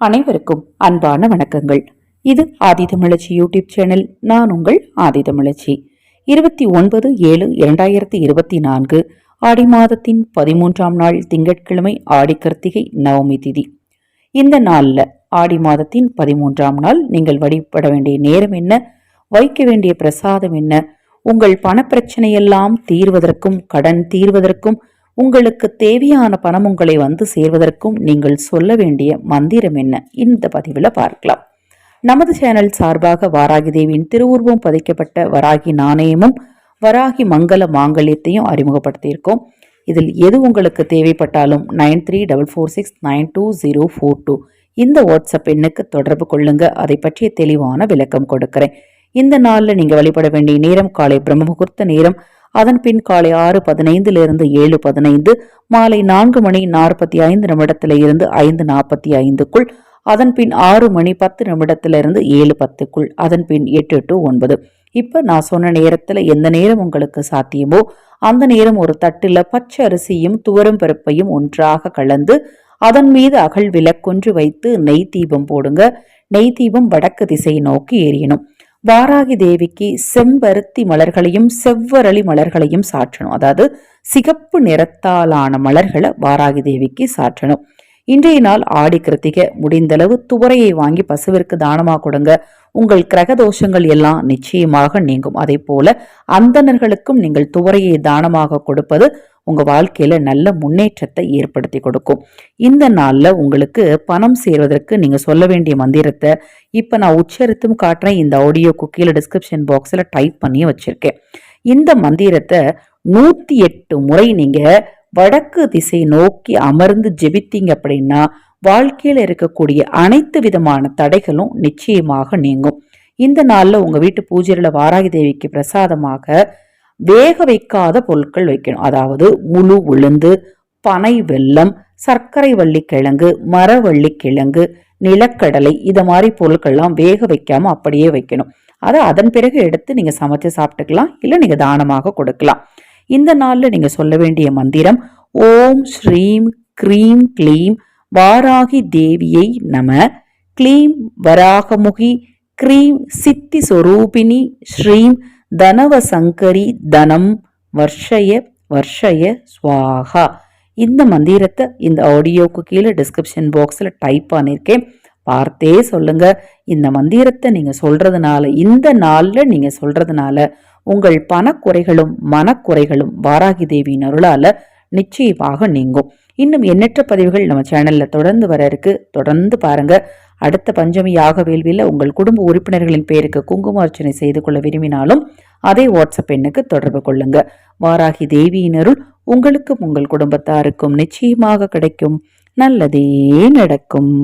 அனைவருக்கும் அன்பான வணக்கங்கள். இது ஆதிதமிழச்சி யூடியூப் சேனல். நான் உங்கள் ஆதிதமிழச்சி இருபத்தி ஒன்பது ஏழு இரண்டாயிரத்தி இருபத்தி நான்கு ஆடி மாதத்தின் பதிமூன்றாம் நாள் திங்கட்கிழமை ஆடி கார்த்திகை நவமி திதி. இந்த நாளில் ஆடி மாதத்தின் பதிமூன்றாம் நாள் நீங்கள் வழிபட வேண்டிய நேரம் என்ன? வைக்க வேண்டிய பிரசாதம் என்ன? உங்கள் பணப்பிரச்சனையெல்லாம் தீர்வதற்கும் கடன் தீர்வதற்கும் உங்களுக்கு தேவையான பணம் உங்களை வந்து சேர்வதற்கும் நீங்கள் சொல்ல வேண்டிய மந்திரம் என்ன? இந்த பதிவில் பார்க்கலாம். நமது சேனல் சார்பாக வாராகி தேவியின் திருவுருவம் பதிக்கப்பட்ட வராகி நாணயமும் வராகி மங்கள மாங்கல்யத்தையும் அறிமுகப்படுத்தியிருக்கோம். இதில் எது உங்களுக்கு தேவைப்பட்டாலும் nine three double four six nine two zero four two. இந்த வாட்ஸ்அப் எண்ணுக்கு தொடர்பு கொள்ளுங்க. அதை பற்றிய தெளிவான விளக்கம் கொடுக்கிறேன். இந்த நாளில் நீங்கள் வழிபட வேண்டிய நேரம் காலை பிரம்ம முகூர்த்த நேரம் அதன் பின் காலை ஆறு பதினைந்திலிருந்து ஏழு பதினைந்து மாலை நான்கு மணி நாற்பத்தி ஐந்து நிமிடத்தில் இருந்து ஐந்து நாற்பத்தி ஐந்துக்குள் அதன் பின் ஆறு மணி பத்து நிமிடத்திலிருந்து ஏழு பத்துக்குள் அதன் பின் எட்டு டு ஒன்பது. இப்போ நான் சொன்ன நேரத்தில் எந்த நேரம் உங்களுக்கு சாத்தியமோ அந்த நேரம் ஒரு தட்டில் பச்சை அரிசியும் துவரும் பருப்பையும் ஒன்றாக கலந்து அதன் மீது அகல் விளக்கொன்று வைத்து நெய் தீபம் போடுங்க. நெய் தீபம் வடக்கு திசையை நோக்கி எரியணும் வாராகி தேவிக்கு செம்பருத்தி மலர்களையும் செவ்வரளி மலர்களையும் சாற்றணும். அதாவது சிகப்பு நிறத்தாலான மலர்களை வாராகி தேவிக்கு சாற்றணும். இன்றைய நாள் ஆடி கிருத்திகை. முடிந்தளவு துவரையை வாங்கி பசுவிற்கு தானமாக கொடுங்க. உங்கள் கிரக தோஷங்கள் எல்லாம் நிச்சயமாக நீங்கும். அதே போல அந்தணர்களுக்கும் நீங்கள் துவரையை தானமாக கொடுப்பது உங்கள் வாழ்க்கையில் நல்ல முன்னேற்றத்தை ஏற்படுத்தி கொடுக்கும். இந்த நாளில் உங்களுக்கு பணம் சேர்வதற்கு நீங்கள் சொல்ல வேண்டிய மந்திரத்தை இப்போ நான் உச்சரித்தும் காட்டுறேன். இந்த ஆடியோ குக்கீல டிஸ்கிரிப்ஷன் பாக்ஸில் டைப் பண்ணி வச்சுருக்கேன். இந்த மந்திரத்தை நூற்றி எட்டு முறை நீங்கள் வடக்கு திசை நோக்கி அமர்ந்து ஜெபித்தீங்க அப்படின்னா வாழ்க்கையில் இருக்கக்கூடிய அனைத்து விதமான தடைகளும் நிச்சயமாக நீங்கும். இந்த நாளில் உங்கள் வீட்டு பூஜையில வாராகி தேவிக்கு பிரசாதமாக வேக வைக்காத பொருட்கள் வைக்கணும். அதாவது முழு உளுந்து பனை வெல்லம் சர்க்கரை வள்ளி கிழங்கு மரவள்ளி கிழங்கு நிலக்கடலை இதை மாதிரி பொருட்கள்லாம் வேக வைக்காமல் அப்படியே வைக்கணும். அதை அதன் பிறகு எடுத்து நீங்கள் சமைச்சு சாப்பிட்டுக்கலாம். இல்லை நீங்கள் தானமாக கொடுக்கலாம். இந்த நாளில் நீங்கள் சொல்ல வேண்டிய மந்திரம் ஓம் ஸ்ரீம் க்ரீம் க்ளீம் வாராகி தேவியை நம க்ளீம் வராகமுகி க்ரீம் சித்தி சொரூபிணி ஸ்ரீம் தனவ சங்கரி தனம் வர்ஷய வர்ஷய ஸ்வாகா இந்த மந்திரத்தை இந்த ஆடியோவுக்கு கீழே டிஸ்கிரிப்ஷன் பாக்ஸில் டைப் பண்ணியிருக்கேன். பார்த்தே சொல்லுங்க. இந்த மந்திரத்தை நீங்கள் சொல்கிறதுனால இந்த நாளில் நீங்கள் சொல்கிறதுனால உங்கள் பணக்குறைகளும் மனக்குறைகளும் வாராகி தேவியின் அருளால் நிச்சயமாக நீங்கும். இன்னும் எண்ணற்ற பதிவுகள் நம்ம சேனலில் தொடர்ந்து வர இருக்கு. தொடர்ந்து பாருங்கள் அடுத்த பஞ்சமி யாக வேள்வியில் உங்கள் குடும்ப உறுப்பினர்களின் பேருக்கு குங்கும அர்ச்சனை செய்து கொள்ள விரும்பினாலும் அதே வாட்ஸ்அப் எண்ணுக்கு தொடர்பு கொள்ளுங்க. வாராகி தேவியினருள் உங்களுக்கும் உங்கள் குடும்பத்தாருக்கும் நிச்சயமாக கிடைக்கும். நல்லதே நடக்கும்.